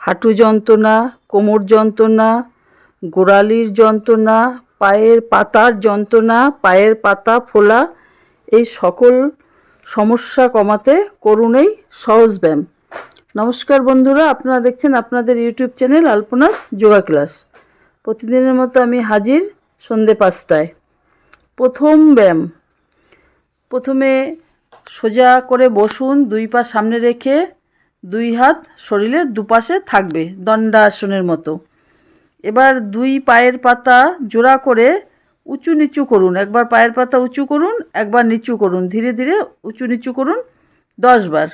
হাঁটু যন্ত্রণা, কোমর যন্ত্রণা, গোড়ালির যন্ত্রণা, পায়ের পাতার যন্ত্রণা, পায়ের পাতা ফোলা, এই সকল সমস্যা কমাতে করুন এই সহজ ব্যায়াম। নমস্কার বন্ধুরা, আপনারা দেখছেন আপনাদের YouTube channel Alpana's yoga class. প্রতিদিনের মতো আমি হাজির সন্ধে পাঁচটায়। প্রথম ব্যায়াম। প্রথমে সোজা করে বসুন, দুই পা সামনে রেখে দুই হাত শরীরের দুপাশে থাকবে দণ্ডাসনের মতো। এবার দুই পায়ের পাতা জোড়া করে উঁচু নিচু করুন। একবার পায়ের পাতা উঁচু করুন, একবার নিচু করুন। ধীরে ধীরে উঁচু নিচু করুন দশ বার।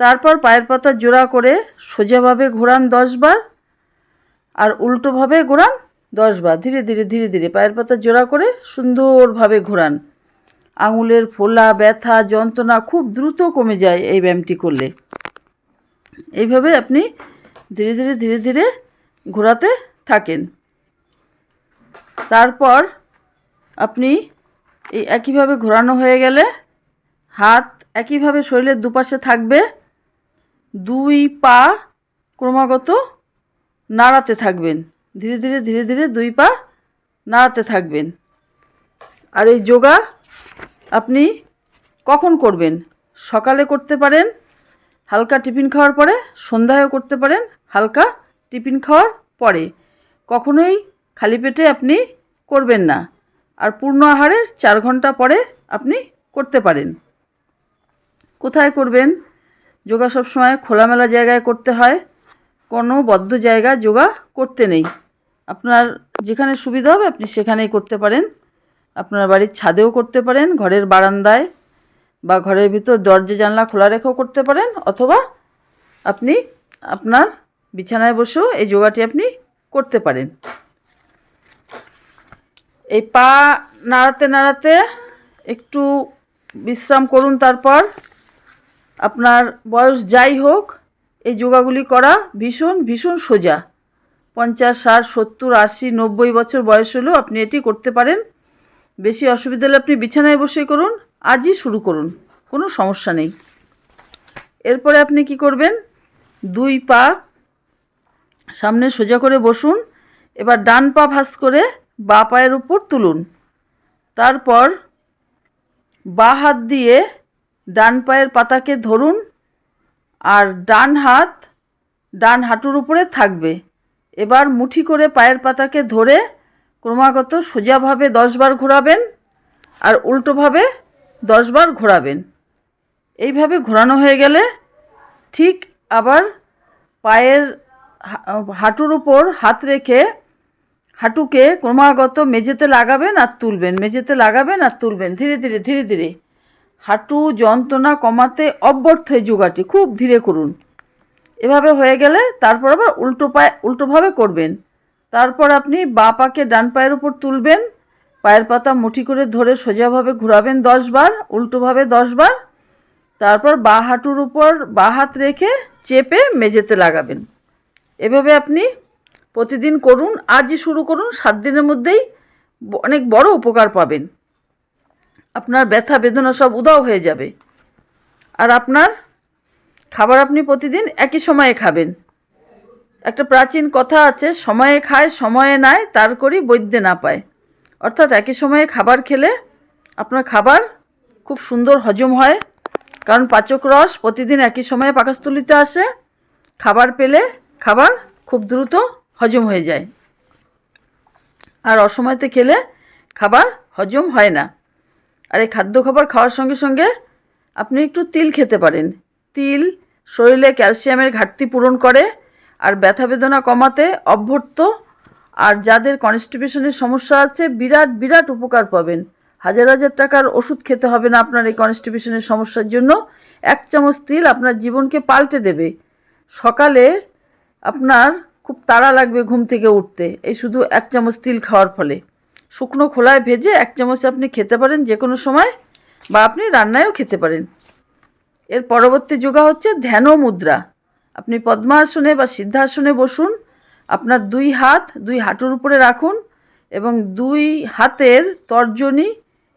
তারপর পায়ের পাতা জোড়া করে সোজাভাবে ঘোরান দশ বার আর উল্টোভাবে ঘোরান দশ বার। ধীরে ধীরে ধীরে ধীরে পায়ের পাতা জোড়া করে সুন্দরভাবে ঘোরান। আঙুলের ফোলা, ব্যথা, যন্ত্রণা খুব দ্রুত কমে যায় এই ব্যায়ামটি করলে। এইভাবে আপনি ধীরে ধীরে ধীরে ধীরে ঘোরাতে থাকেন। তারপর আপনি এই একইভাবে ঘোরানো হয়ে গেলে হাত একইভাবে শরীরের দুপাশে থাকবে। দুই পা ক্রমাগত নাড়াতে থাকবেন। ধীরে ধীরে ধীরে ধীরে দুই পা নাড়াতে থাকবেন। আর এই যোগা আপনি কখন করবেন? সকালে করতে পারেন হালকা টিফিন খাওয়ার পরে সন্ধ্যায়ও করতে পারেন হালকা টিফিন খাওয়ার পরে। কখনোই খালি পেটে আপনি করবেন না। আর পূর্ণ আহারের চার ঘণ্টা পরে আপনি করতে পারেন। কোথায় করবেন? যোগা সবসময় খোলামেলা জায়গায় করতে হয়। কোনো বদ্ধ জায়গা যোগা করতে নেই। আপনার যেখানে সুবিধা হবে আপনি সেখানেই করতে পারেন। আপনার বাড়ির ছাদেও করতে পারেন, ঘরের বারান্দায় বা ঘরের ভিতর দরজা, জানলা খোলা রেখেও করতে পারেন, অথবা আপনি আপনার বিছানায় বসেও এই যোগাটি আপনি করতে পারেন। এই পা নাড়াতে নাড়াতে একটু বিশ্রাম করুন, তারপর আপনার বয়স যাই হোক, এই যোগাগুলি করা ভীষণ ভীষণ সোজা। পঞ্চাশ, ষাট, সত্তর, আশি, নব্বই বছর বয়স হলেও আপনি এটি করতে পারেন। বেশি অসুবিধা হলে আপনি বিছানায় বসে করুন আজই শুরু করুন, কোনো সমস্যা নেই। এরপরে আপনি কি করবেন? দুই পা সামনে সোজা করে বসুন, এবার ডান পা ভাঁজ করে বা পায়ের উপর তুলুন। তারপর বা হাত দিয়ে ডান পায়ের পাতাকে ধরুন, আর ডান হাত ডান হাঁটুর উপরে থাকবে। এবার মুঠি করে পায়ের পাতাকে ধরে ক্রমাগত সোজাভাবে দশবার ঘোরাবেন, আর উল্টোভাবে দশবার ঘোরাবেন। এইভাবে ঘোরানো হয়ে গেলে ঠিক আবার পায়ের হাঁটুর উপর হাত রেখে হাঁটুকে ক্রমাগত মেঝেতে লাগাবেন আর তুলবেন, মেঝেতে লাগাবেন আর তুলবেন। ধীরে ধীরে ধীরে ধীরে। হাঁটু যন্ত্রণা কমাতে অব্যর্থ এই যোগাটি খুব ধীরে করুন। এভাবে হয়ে গেলে তারপর আবার উল্টো পায়ে, উল্টোভাবে করবেন। তারপর আপনি বা পাকে ডান পায়ের উপর তুলবেন। পায়ের পাতা মুঠি করে ধরে সোজাভাবে ঘোরাবেন দশ বার উল্টোভাবে দশ বার তারপর বা হাঁটুর উপর বা হাত রেখে চেপে মেঝেতে লাগাবেন। এভাবে আপনি প্রতিদিন করুন, আজই শুরু করুন, সাত দিনের মধ্যেই অনেক বড় উপকার পাবেন। আপনার ব্যথা, বেদনা সব উদাও হয়ে যাবে। আর আপনার খাবার আপনি প্রতিদিন একই সময়ে খাবেন। একটা প্রাচীন কথা আছে, সময়ে খায়, সময়ে নেয়, তার করি বৈদ্যে না পায়। অর্থাৎ একই সময়ে খাবার খেলে আপনার খাবার খুব সুন্দর হজম হয়। কারণ পাচক রস প্রতিদিন একই সময়ে পাকস্থলিতে আসে। খাবার পেলে খাবার খুব দ্রুত হজম হয়ে যায়। আর অসময়তে খেলে খাবার হজম হয় না। আর এই খাদ্য খাবার খাওয়ার সঙ্গে সঙ্গে আপনি একটু তিল খেতে পারেন। তিল শরীরে ক্যালসিয়ামের ঘাটতি পূরণ করে আর ব্যথা বেদনা কমাতে অভ্যর্থ আর যাদের কনস্টিপেশনের সমস্যা আছে, বিরাট বিরাট উপকার পাবেন। হাজার হাজার টাকার ওষুধ খেতে হবে না আপনার এই কনস্টিপেশনের সমস্যার জন্য। এক চামচ তিল আপনার জীবনকে পাল্টে দেবে। সকালে আপনার খুব তাড়া লাগবে ঘুম থেকে উঠতে। এই শুধু এক চামচ তিল খাওয়ার ফলে। শুকনো খোলায় ভেজে এক চামচ আপনি খেতে পারেন যে কোনো সময় বা আপনি রান্নায়ও খেতে পারেন। এর পরবর্তী যোগা হচ্ছে ধ্যান মুদ্রা। আপনি পদ্মাসনে বা সিদ্ধাসনে বসুন। আপনার দুই হাত দুই হাঁটুর উপরে রাখুন এবং দুই হাতের তর্জনী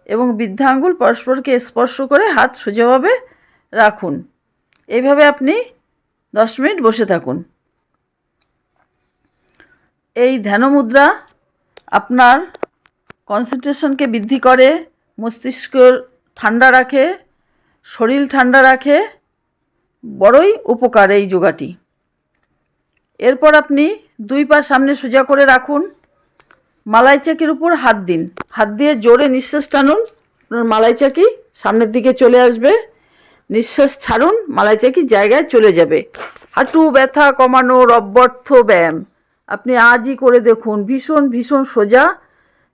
এবং বৃদ্ধাঙ্গুল পরস্পরকে স্পর্শ করে হাত সোজাভাবে রাখুন। এইভাবে আপনি দশ মিনিট বসে থাকুন। এই ধ্যানমুদ্রা আপনার কনসেন্ট্রেশনকে বৃদ্ধি করে মস্তিষ্ক ঠান্ডা রাখে, শরীর ঠান্ডা রাখে, বড়ই উপকার এই যোগাটি। এরপর আপনি দুই পা সামনে সোজা করে রাখুন। মালাই চাকির উপর হাত দিন। হাত দিয়ে জোরে নিঃশ্বাস টানুন। মালাই চাকি সামনের দিকে চলে আসবে। নিঃশ্বাস ছাড়ুন, মালাই চাকি জায়গায় চলে যাবে। হাঁটু ব্যথা কমানোর অব্যর্থ ব্যায়াম। আপনি আজই করে দেখুন, ভীষণ ভীষণ সোজা।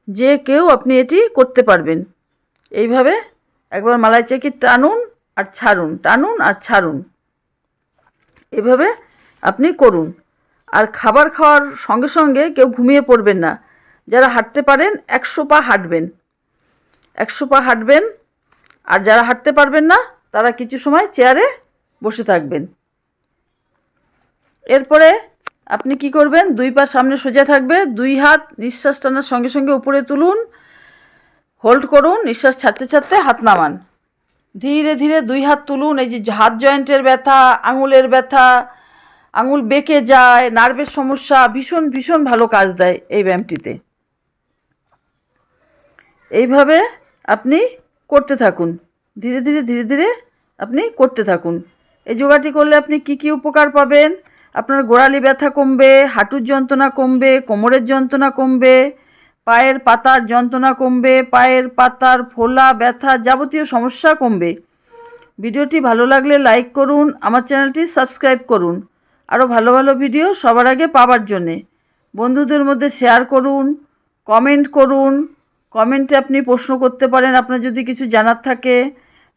যে কেউ আপনি এটি করতে পারবেন। এইভাবে একবার মালাই চাকি টানুন আর ছাড়ুন, টানুন আর ছাড়ুন। এভাবে আপনি করুন। আর খাবার খাওয়ার সঙ্গে সঙ্গে কেউ ঘুমিয়ে পড়বেন না। যারা হাঁটতে পারেন, একশো পা হাঁটবেন। একশো পা হাঁটবেন। আর যারা হাঁটতে পারবেন না, তারা কিছু সময় চেয়ারে বসে থাকবেন। এরপরে আপনি কি করবেন? দুই পা সামনে সোজা থাকবে, দুই হাত নিঃশ্বাস টানার সঙ্গে সঙ্গে উপরে তুলুন, হোল্ড করুন, নিঃশ্বাস ছাড়তে ছাড়তে হাত নামান। ধীরে ধীরে দুই হাত তুলুন, এই যে হাত জয়েন্টের ব্যথা, আঙুলের ব্যথা আঙুল বেঁকে যায়, নার্ভের সমস্যা, ভীষণ ভীষণ ভালো কাজ দেয় এই ব্যায়ামটিতে। এইভাবে আপনি করতে থাকুন। ধীরে ধীরে ধীরে ধীরে আপনি করতে থাকুন। এই যোগাটি করলে আপনি কি কি উপকার পাবেন? আপনার গোড়ালি ব্যথা কমবে, হাঁটুর যন্ত্রণা কমবে, কোমরের যন্ত্রণা কমবে, পায়ের পাতার যন্ত্রণা কমবে, পায়ের পাতার ফোলা, ব্যথা যাবতীয় সমস্যা কমবে। ভিডিওটি ভালো লাগলে লাইক করুন, আমার চ্যানেলটি সাবস্ক্রাইব করুন। আরও ভালো ভালো ভিডিও সবার আগে পাওয়ার জন্যে। বন্ধুদের মধ্যে শেয়ার করুন কমেন্ট করুন। কমেন্টে আপনি প্রশ্ন করতে পারেন, আপনার যদি কিছু জানার থাকে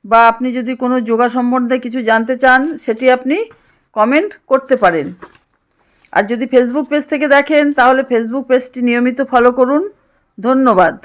বা আপনি যদি কোনো যোগা সম্বন্ধে কিছু জানতে চান, সেটি আপনি কমেন্ট করতে পারেন। আর যদি ফেসবুক পেজ থেকে দেখেন, তাহলে ফেসবুক পেজটি নিয়মিত ফলো করুন। ধন্যবাদ।